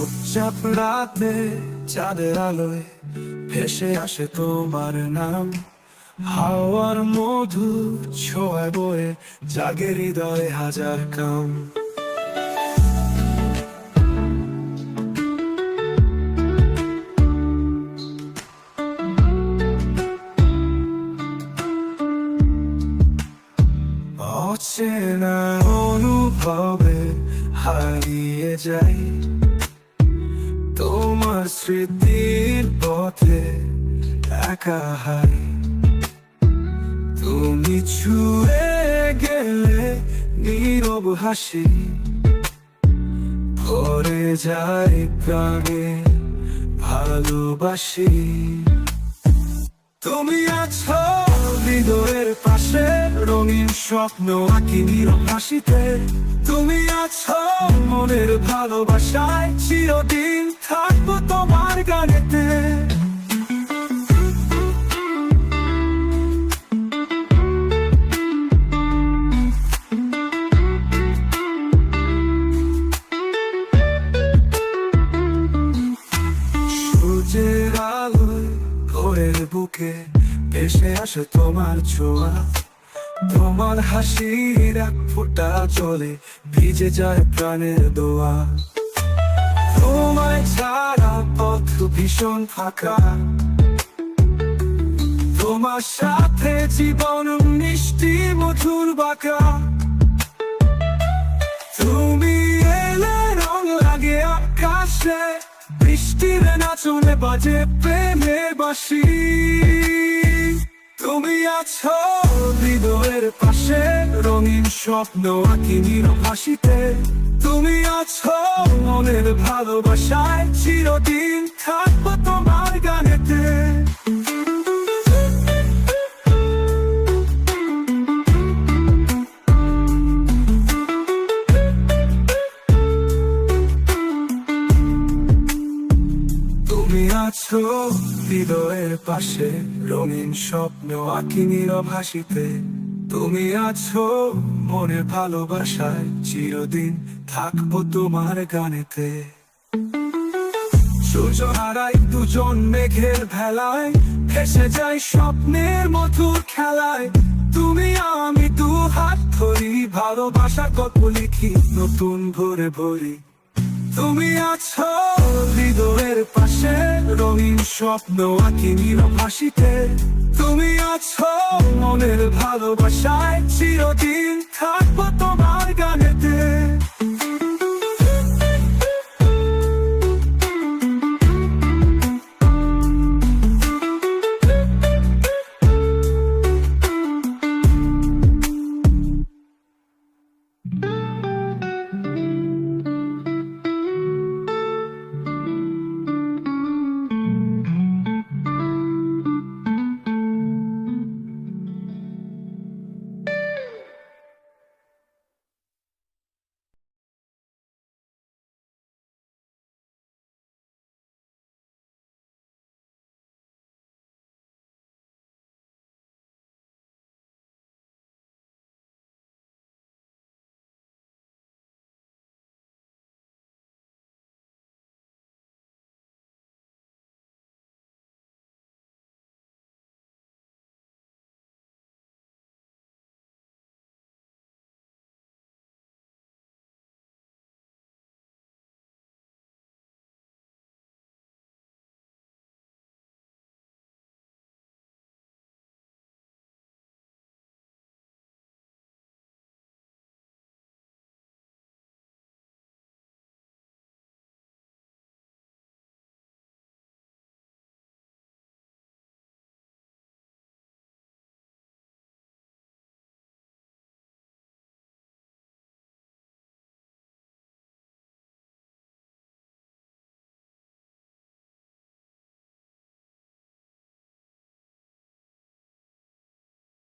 নীরব রাতে চাঁদের আলোয় ভেসে আসে তোমার নাম। হাওয়ার মধু ছোঁয়ায় বয়ে জাগে হৃদয়ে হাজার কাম। অচেনা অনুভবে হারিয়ে তোমার স্মৃতির পথে একা তুমি ছুঁয়ে গেলে নীরব হাসি ভরে যায় প্রাণে ভালোবাসি। তুমি আছো হৃদয়ের পাশে রঙিন স্বপ্ন আঁকি নীরব হাসিতে। তুমি আছো মনের ভালোবাসায়, চিরদিন থাকব তোমার গানেতে। সূর্যের বুকে ভেসে আসে তোমার ছোঁয়া। তোমার হাসির এক ফোঁটা চলে, ভিজে যায় প্রাণের দোয়া। তোমায় ছাড়া পথ ভীষণ ফাঁকা। তোমার সাথে জীবন মিষ্টি মধুর বাঁকা। তুমি এলে রং লাগে আকাশে, বৃষ্টির নাচনে বাজে প্রেমে বাসি তুমি আছো হৃদয়ের পাশে, রঙিন স্বপ্ন আঁকি হাসিতে। তুমি আছো মনের ভালোবাসায়, চিরদিন থাকব তোমার গানেতে। তুমি আছো হৃদয়ের পাশে রঙিন স্বপ্ন আঁকি নীরব হাসিতে। তুমি আছো মনের ভালোবাসায়, চিরদিন থাকব তোমার গানেতে। দুজন মেঘের ভেলায় স্বপ্নের মধুর খেলায়। তুমি আমি দু হাত ধরি ভালোবাসার গল্প লিখি, নতুন ভরে ভরি। তুমি আছো হৃদয়ের পাশে, রঙিন স্বপ্ন আঁকি নীরব হাসিতে। তুমি আছো মনের ভালোবাসায়, চিরদিন থাকব তোমার গানেতে।